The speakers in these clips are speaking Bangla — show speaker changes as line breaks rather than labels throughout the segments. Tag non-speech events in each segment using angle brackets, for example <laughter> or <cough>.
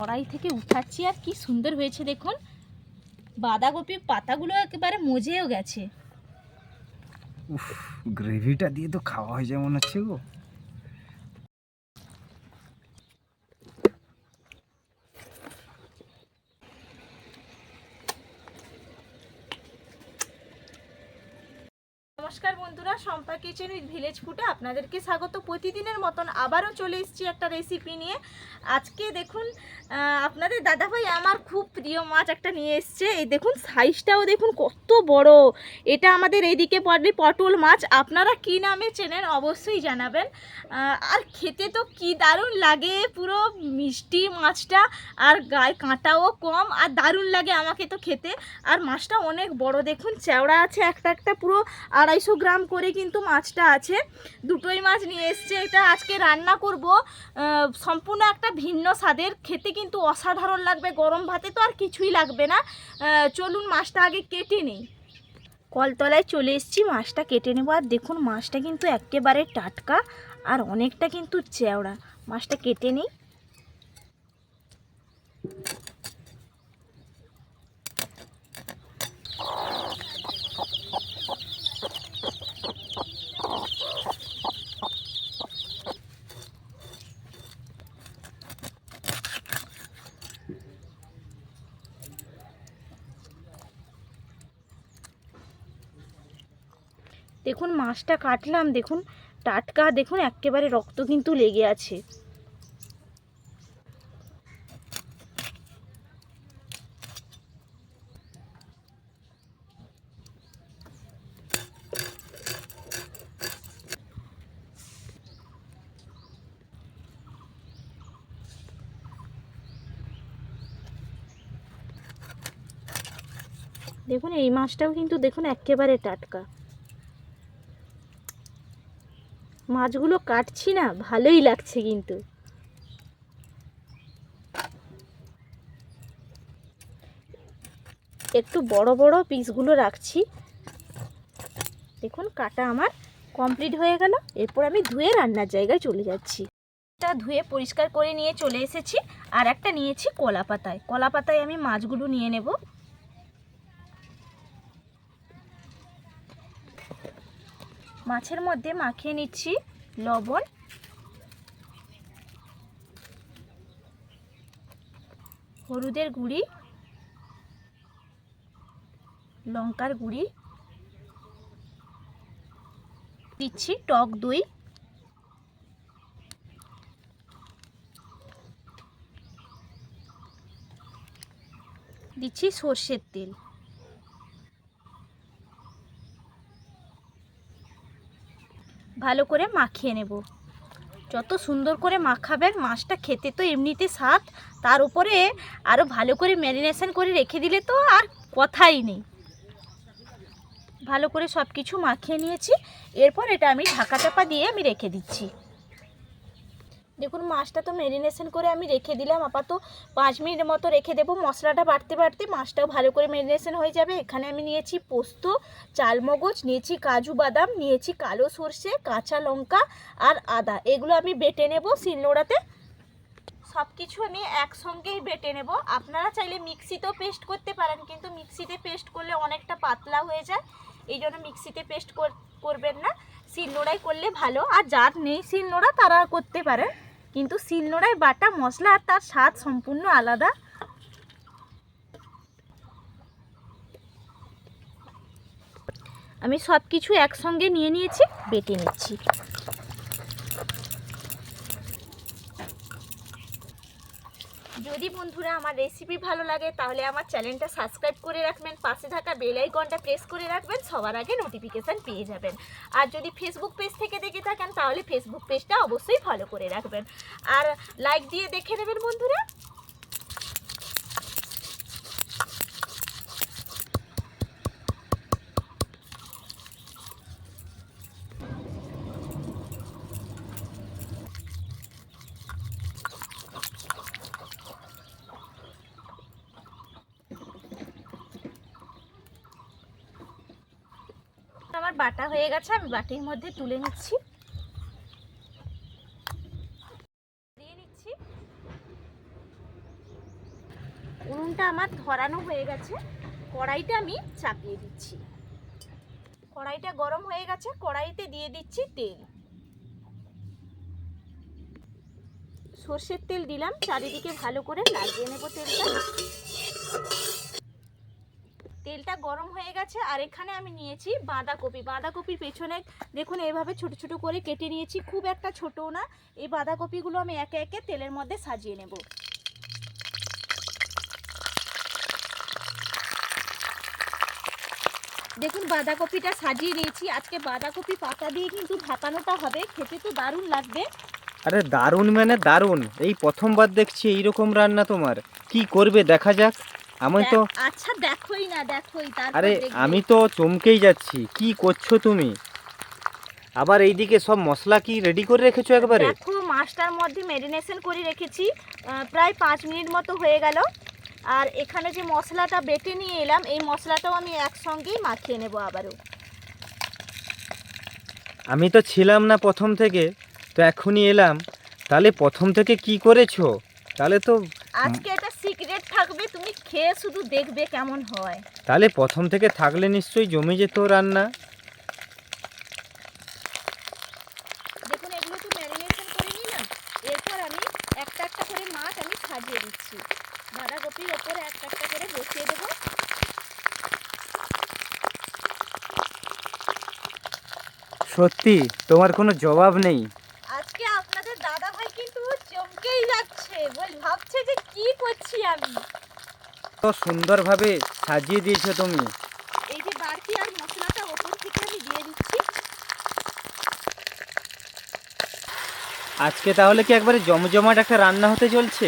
কড়াই থেকে উঠাচ্ছি আর কি সুন্দর হয়েছে দেখুন। বাঁধাকপির পাতাগুলো একেবারে মজেও গেছে।
উফ গ্রেভিটা দিয়ে তো খাওয়া হয়ে যায় মনে হচ্ছে গো।
নমস্কার বন্ধুরা সম্পা কিচেন উইথ ভিলেজ ফুটে আপনাদেরকে স্বাগত। প্রতিদিনের মতন আবারও চলে এসেছি একটা রেসিপি নিয়ে। আজকে দেখুন আপনাদের দাদাভাই আমার খুব প্রিয় মাছ একটা নিয়ে এসছে। এই দেখুন সাইজটাও দেখুন কত বড়। এটা আমাদের এইদিকে পড়বে পটল মাছ। আপনারা কি নামে চেনেন অবশ্যই জানাবেন। আর খেতে তো কি দারুণ লাগে, পুরো মিষ্টি মাছটা। আর গায়ে কাঁটাও কম, আর দারুণ লাগে আমাকে তো খেতে। আর মাছটা অনেক বড়। দেখুন, চেওড়া আছে একটা একটা, পুরো আড়াইশো গ্রাম করে কিন্তু মাছটা আছে। দুটোই মাছ নিয়ে এসছে। এটা আজকে রান্না করব। সম্পূর্ণ একটা ভিন্ন স্বাদের। খেতে কিন্তু অসাধারণ লাগবে। গরম ভাতে তো আর কিছুই লাগবে না। চলুন মাছটা আগে কেটে নিই। কলতলায় চলে এসেছি। মাছটা কেটে নেব। আর দেখুন, মাছটা কিন্তু একেবারে টাটকা আর অনেকটা কিন্তু চেওড়া। মাছটা কেটে নিই। দেখুন, মাছটা কাটলাম, দেখুন, টাটকা, দেখুন, একেবারে রক্ত কিন্তু লেগে আছে। দেখুন, এই মাছটাও কিন্তু, দেখুন, একেবারে টাটকা। মাছগুলো কাটছি না, ভালোই লাগছে কিন্তু। একটু বড় বড় পিসগুলো রাখছি। দেখুন, কাটা আমার কমপ্লিট হয়ে গেল। এরপর আমি ধুয়ে রান্নার জায়গায় চলে যাচ্ছি। একটা ধুয়ে পরিষ্কার করে নিয়ে চলে এসেছি, আর একটা নিয়েছি কলা পাতায় কলা পাতায় আমি মাছগুলো নিয়ে নেব। মাছের মধ্যে মাখিয়ে নিচ্ছি লবণ। হলুদের গুঁড়ি, লঙ্কার গুঁড়ি। দিচ্ছি টক দই। দিচ্ছি সর্ষের তেল। ভালো করে মাখিয়ে নেব। যত সুন্দর করে মাখাবেন, মাছটা খেতে তো এমনিতে স্বাদ, তার উপরে আরও ভালো করে ম্যারিনেশন করে রেখে দিলে তো আর কথাই নেই। ভালো করে সব কিছু মাখিয়ে নিয়েছি, এরপর এটা আমি ঢাকা চাপা দিয়ে আমি রেখে দিচ্ছি। দেখুন, মাছটা তো ম্যারিনেশন করে আমি রেখে দিলাম। আপাতত পাঁচ মিনিট মতো রেখে দেবো। মশলাটা বাড়তে বাড়তে মাছটাও ভালো করে ম্যারিনেশন হয়ে যাবে। এখানে আমি নিয়েছি পোস্ত, চালমগজ, নিয়েছি কাজু বাদাম, নিয়েছি কালো সর্ষে, কাঁচা লঙ্কা আর আদা। এগুলো আমি বেটে নেব শিলনোড়াতে। সব কিছু আমি একসঙ্গেই বেটে নেব। আপনারা চাইলে মিক্সিতেও পেস্ট করতে পারেন, কিন্তু মিক্সিতে পেস্ট করলে অনেকটা পাতলা হয়ে যায়। এই জন্য মিক্সিতে পেস্ট করবেন না। শিলনোড়াই করলে ভালো। আর যার নেই শিলনোড়া, তারা করতে পারে কিন্তু শিলনোড়ায় বাটা মশলা আর তার স্বাদ সম্পূর্ণ আলাদা। আমি সব কিছু একসঙ্গে নিয়ে নিয়েছি, বেটে নিচ্ছি। যদি বন্ধুরা আমার রেসিপি ভালো লাগে, তাহলে আমার চ্যানেলটা সাবস্ক্রাইব করে রাখবেন, পাশে থাকা বেল আইকনটা প্রেস করে রাখবেন, সবার আগে নোটিফিকেশান পেয়ে যাবেন। আর যদি ফেসবুক পেজ থেকে দেখে থাকেন, তাহলে ফেসবুক পেজটা অবশ্যই ফলো করে রাখবেন। আর লাইক দিয়ে দেখে নেবেন বন্ধুরা। বাটা হয়ে গেছে, আমি বাটির মধ্যে তুলে নিচ্ছি। দিয়ে উনুনটা আমার ধরানো হয়ে গেছে, কড়াইটা আমি চাপিয়ে দিচ্ছি। কড়াইটা গরম হয়ে গেছে, কড়াইতে দিয়ে দিচ্ছি তেল। সর্ষের তেল দিলাম, চারিদিকে ভালো করে লাগিয়ে নেব তেলটা। তেলটা গরম হয়ে গেছে আর এখানে আমি নিয়েছি বাঁধাকপি। বাঁধাকপির পেছনে দেখুন, এভাবে ছোট ছোট করে কেটে নিয়েছি, খুব একটা ছোটও না। এই বাঁধাকপিগুলো আমি একে একে তেলের মধ্যে সাজিয়ে নেব। দেখুন, বাঁধাকপিটা সাজিয়ে নিয়েছি। আজকে বাঁধাকপি পাতা দিয়ে কিন্তু ভাপানোটা হবে। খেতে তো দারুণ লাগবে।
আরে দারুণ মানে দারুণ। এই প্রথমবার দেখছি এইরকম রান্না তোমার। কি করবে দেখা যাক। আমি তো
আচ্ছা দেখোই না দেখোই তারপর
আরে আমি তো চমকেই যাচ্ছি। কি করছ তুমি? আবার এইদিকে সব মশলা কি রেডি করে রেখেছো একবারে?
দেখো মাছটার মধ্যে মেরিনেশন করে রেখেছি। প্রায় পাঁচ মিনিট মতো হয়ে গেল। আর এখানে যে মশলাটা বেটে নিয়ে এলাম এই মশলাটাও আমি একসঙ্গেই মাখিয়ে নেব আবারও।
আমি তো ছিলাম না প্রথম থেকে তো এখনই এলাম। তাহলে প্রথম থেকে কি করেছ? তাহলে তো
আজকে এটা সিক্রেট থাকবে তুমি খেয়ে শুধু দেখবে কেমন হয়।
তাহলে প্রথম থেকে থাকলে নিশ্চয়ই জমে যেত রান্না।
দেখুন এগুলো তো ম্যারিনেশন করে নিলাম। এরপর আমি একটা একটা করে মাছ আমি সাজিয়ে দিচ্ছি। বাঁধাকপির ওপরে একটা একটা করে বসিয়ে দেবো।
সত্যি তোমার কোনো জবাব নেই
আজকে আপনাদের দাদা ভাই কিন্তু চমকেই যাচ্ছে। বল ভাবছে যে কি করছি আমি?
তো সুন্দরভাবে সাজিয়ে দিয়েছ তুমি।
এই যে বাড়তি আর মশলাটা ওপর থেকে আমি দিয়ে দিচ্ছি।
আজকে তাহলে কি একবারে জমজমাট একটা রান্না হতে চলছে?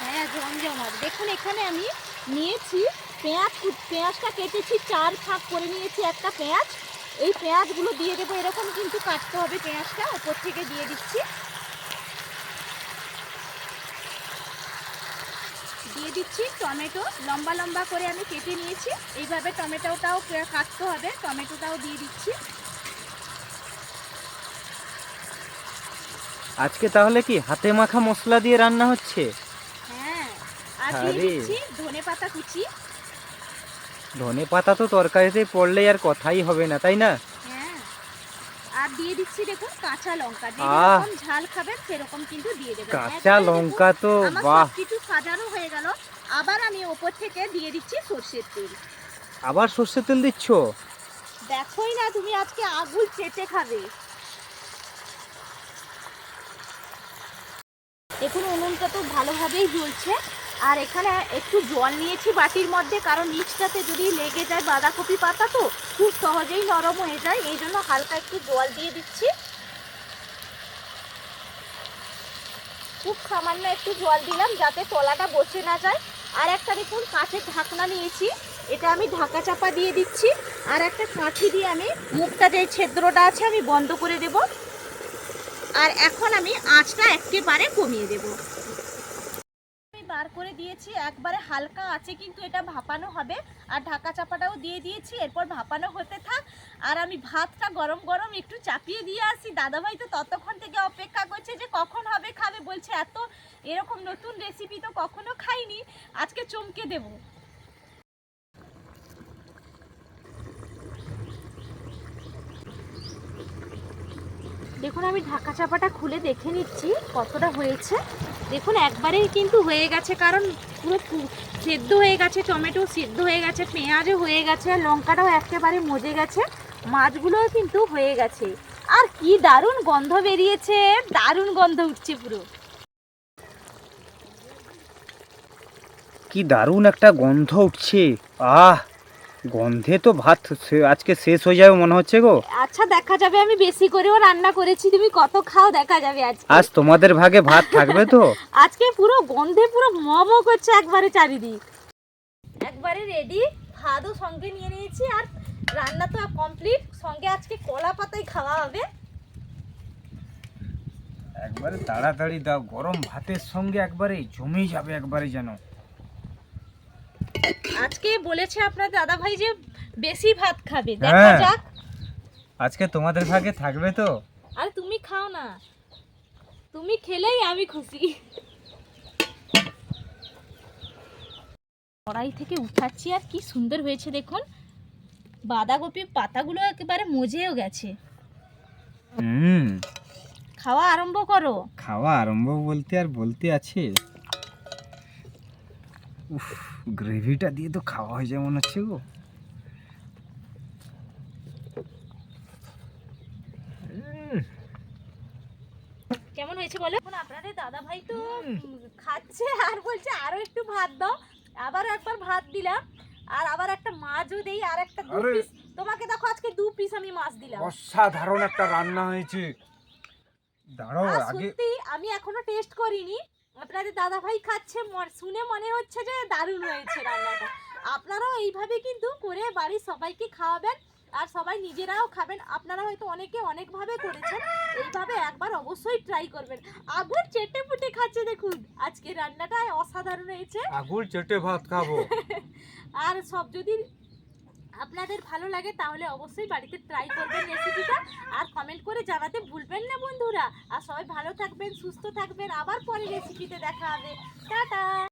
হ্যাঁ জমজমাট। দেখুন এখানে আমি নিয়েছি পেঁয়াজ পেঁয়াজটা কেটেছি চার ফাঁক করে নিয়েছি একটা পেঁয়াজ। এই পেঁয়াজগুলো দিয়ে দেবো এরকম কিন্তু কাটতে হবে পেঁয়াজটা ওপর থেকে দিয়ে দিচ্ছি। দিয়ে দিচ্ছি টমেটো লম্বা লম্বা করে আমি কেটে নিয়েছি। এইভাবে টমেটোটাও কাটতে হবে টমেটোটাও দিয়ে দিচ্ছি।
আজকে তাহলে কি হাতে মাখা মশলা দিয়ে রান্না হচ্ছে?
হ্যাঁ আর দিয়ে দিচ্ছি ধনে পাতা কুচি।
ধনে পাতা তো তরকারিতে পড়লে আর কথাই হবে না তাই না?
হ্যাঁ আর দিয়ে দিচ্ছি দেখুন কাঁচা লঙ্কা। যেরকম ঝাল খাবেন সেরকম কিন্তু দিয়ে দেবেন।
কাঁচা লঙ্কা তো বাহ!
সবকিছু সাজানো হয়ে গেল। আবার আমি ওপর থেকে দিয়ে দিচ্ছি সর্ষের তেল।
আবার সর্ষের তেল দিচ্ছ?
দেখোই না তুমি আজকে আগুল চেটে খাবে। দেখুন উনুনটা তো ভালোভাবেই জ্বলছে। আর এখানে একটু জল নিয়েছি বাটির মধ্যে কারণ নিচটাতে যদি লেগে যায় বাঁধাকপি পাতা তো খুব সহজেই নরম হয়ে যায়। এই জন্য হালকা একটু জল দিয়ে দিচ্ছি। খুব সামান্য একটু জল দিলাম যাতে তলাটা বসে না যায়। আর একটা দেখুন, কাঠের ঢাকনা নিয়েছি। এটা আমি ঢাকা চাপা দিয়ে দিচ্ছি। আর একটা কাঠি দিয়ে আমি মুখটা যে ছেদ্রটা আছে আমি বন্ধ করে দেব। আর এখন আমি আঁচটা একেবারে কমিয়ে দেব। করে দিয়েছি, একবারে হালকা আছে কিন্তু এটা ভাপানো হবে। আর ঢাকা চাপাটাও দিয়ে দিয়েছি, এরপর ভাপানো হতে থাক। আর আমি ভাতটা গরম গরম একটু চাপিয়ে দিয়ে আসি। দাদাভাই তো ততক্ষণ থেকে অপেক্ষা করছে যে কখন হবে খাবে, বলছে এত এরকম নতুন রেসিপি তো কখনো খাইনি। আজকে চমকে দেবো। দেখুন, আমি ঢাকা চাপাটা খুলে দেখে নিচ্ছি কতটা হয়েছে। দেখুন, একবারেই কিন্তু হয়ে গেছে, কারণ পুরো সেদ্ধ হয়ে গেছে, টমেটো সেদ্ধ হয়ে গেছে, পেঁয়াজও হয়ে গেছে, আর লঙ্কাটাও একেবারে মজে গেছে, মাছগুলোও কিন্তু হয়ে গেছে। আর কি দারুণ গন্ধ বেরিয়েছে, দারুণ গন্ধ উঠছে পুরো।
কি দারুণ একটা গন্ধ উঠছে, আহ! গন্ধে তো ভাত সে- আজকে শেষ হয়ে যাবে মনে হচ্ছে গো।
আচ্ছা দেখা যাবে আমি বেশি করেও রান্না করেছি তুমি কত খাও দেখা যাবে আজকে।
আজ তোমাদের ভাগে ভাত থাকবে তো? <laughs>
আজকে পুরো গন্ধে পুরো মমো করছে একবারে চারিদিক। একবারে রেডি ভাতও সঙ্গে নিয়ে নিয়েছি আর রান্না তো কমপ্লিট সঙ্গে আজকে কলা পাতায় খাওয়া হবে।
একবারে তাড়াতাড়ি দাও গরম ভাতের সঙ্গে একবারে জমে যাবে একবারে যেন।
আজকে বলেছে আপনার দাদা ভাই যে বেশি ভাত খাবে। দেখা
হ্যাঁ।
যাক।
আজকে তোমাদের ভাগে থাকবে তো?
আর তুমি খাও না। তুমি খেলেই আমি খুশি। কড়াই থেকে উঠাচ্ছি আর কি সুন্দর হয়েছে দেখুন। বাঁধাকপির পাতাগুলো একেবারে মজেও গেছে।
হুম।
খাওয়া আরম্ভ করো।
খাওয়া আরম্ভ বলতে আর বলতে আছে। উফ গ্রেভিটা দিয়ে তো খাওয়া হয়ে যায় মনে হচ্ছে গো।
কেমন হয়েছে বলো? এখন আপনাদের দাদা ভাই তো খাচ্ছে আর বলছে আরও একটু ভাত দাও। আবার একবার ভাত দিলাম। আর আবার একটা মাছও দেই আর একটা দু পিস তোমাকে দেখো আজকে দু পিস আমি মাছ দিলাম।
অসাধারণ একটা রান্না হয়েছে। দাঁড়াও আগে
আমি এখনও টেস্ট করিনি। আপনাদের দাদা ভাই খাচ্ছে শুনে মনে হচ্ছে যে দারুণ হয়েছে রান্নাটা। আপনারাও এইভাবে কিন্তু করে বাড়ির সবাইকে খাওয়াবেন আর সবাই নিজেরাও খাবেন। আপনারা হয়তো অনেকে অনেকভাবে করেছেন এইভাবে একবার অবশ্যই ট্রাই করবেন। আগুন চেটে পুটে খাচ্ছে দেখুন আজকে রান্নাটা অসাধারণ হয়েছে।
আগুর চেটে ভাত খাব। <laughs>
আর সব যদি আপনাদের ভালো লাগে তাহলে অবশ্যই বাড়িতে ট্রাই করবেন রেসিপিটা আর কমেন্ট করে জানাতে ভুলবেন না বন্ধুরা। আর সবাই ভালো থাকবেন, সুস্থ থাকবেন। আবার পরে রেসিপিতে দেখা হবে। টাটা!